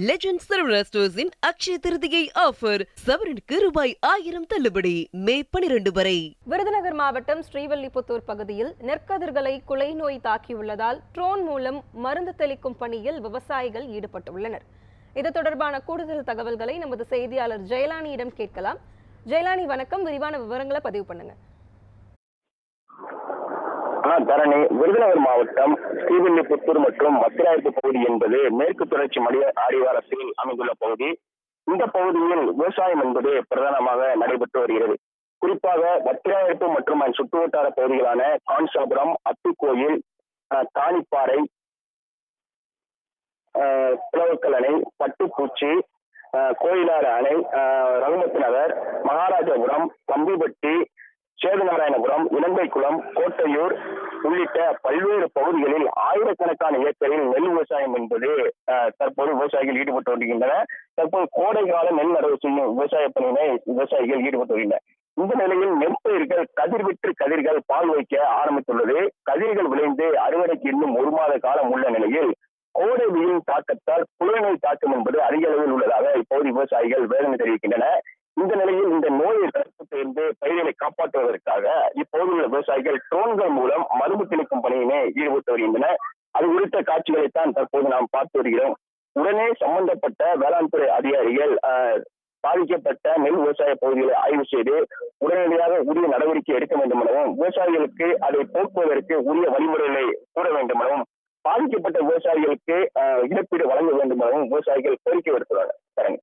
Legend Saravana ஸ்டோர்ஸின் Akshaya Tritiya offer சவரனுக்கு ரூபாய் ஆயிரம் தள்ளுபடி. மே பனிரெண்டு வரை. விருதுநகர் மாவட்டம் ஸ்ரீவல்லிபுத்தூர் பகுதியில் நெற்கதிர்களை குலை நோய் தாக்கியுள்ளதால் ட்ரோன் மூலம் மருந்து தெளிக்கும் பணியில் விவசாயிகள் ஈடுபட்டுள்ளனர். இது தொடர்பான கூடுதல் தகவல்களை நமது செய்தியாளர் ஜெயலானியிடம் கேட்கலாம். ஜெயலானி வணக்கம். விரிவான விவரங்களை பதிவு பண்ணுங்க. தரணி விருதுநகர் மாவட்டம் ஸ்ரீவில்லிபுத்தூர் மற்றும் மத்திராயப்பு பகுதி என்பது மேற்கு தொடர்ச்சி மலைய அடிவாரத்தில் அமைந்துள்ள பகுதி. இந்த பகுதியில் விவசாயம் என்பது பிரதானமாக நடைபெற்று வருகிறது. குறிப்பாக வத்திராயப்பு மற்றும் அதன் சுற்றுவட்டார பகுதிகளான கான்சாபுரம் அத்துக்கோயில் தானிப்பாறை ஆ, அணை பட்டுப்பூச்சி கோயிலாறு அணை ஆ, ரகுமத் நகர் மகாராஜபுரம் தம்பிப்பட்டி சேதுநாராயணபுரம் இலங்கைக்குளம் கோட்டையூர் உள்ளிட்ட பல்வேறு பகுதிகளில் ஆயிரக்கணக்கான ஏக்கரில் நெல் விவசாயம் என்பது தற்போது விவசாயிகள் ஈடுபட்டு வருகின்றனர் தற்போது கோடை கால நெல் நடவு செய்யும் விவசாய பணியினை விவசாயிகள் ஈடுபட்டு வருகின்றனர் இந்த நிலையில் நெற்பயிர்கள் கதிர்விற்று கதிர்கள் பால் வைக்க ஆரம்பித்துள்ளது. கதிர்கள் விளைந்து அறுவடைக்கு இன்னும் ஒரு மாத காலம் உள்ள நிலையில் கோடை வெயில் தாக்கத்தால் புலநோய் தாக்கம் என்பது அதிக அளவில் உள்ளதாக இப்போது விவசாயிகள் வேதனை தெரிவிக்கின்றனர். இந்த நிலையில் இந்த நோயை தடுப்பு பயிர்களை காப்பாற்ற இப்போது விவசாயிகள் ட்ரோன்கள் மூலம் மருந்து தெளிக்கும் பணியினை ஈடுபட்டு வருகின்றனர் அது குறித்த காட்சிகளைத்தான் தற்போது நாம் பார்த்து வருகிறோம். உடனே சம்பந்தப்பட்ட வேளாண் துறை அதிகாரிகள் பாதிக்கப்பட்ட நெல் விவசாய பகுதிகளை ஆய்வு செய்து உடனடியாக உரிய நடவடிக்கை எடுக்க வேண்டும் எனவும் விவசாயிகளுக்கு அதை போக்குவதற்கு உரிய வழிமுறைகளை கூற வேண்டும் எனவும் பாதிக்கப்பட்ட விவசாயிகளுக்கு இழப்பீடு வழங்க வேண்டும் எனவும் விவசாயிகள் கோரிக்கை விடுத்துள்ளனர்.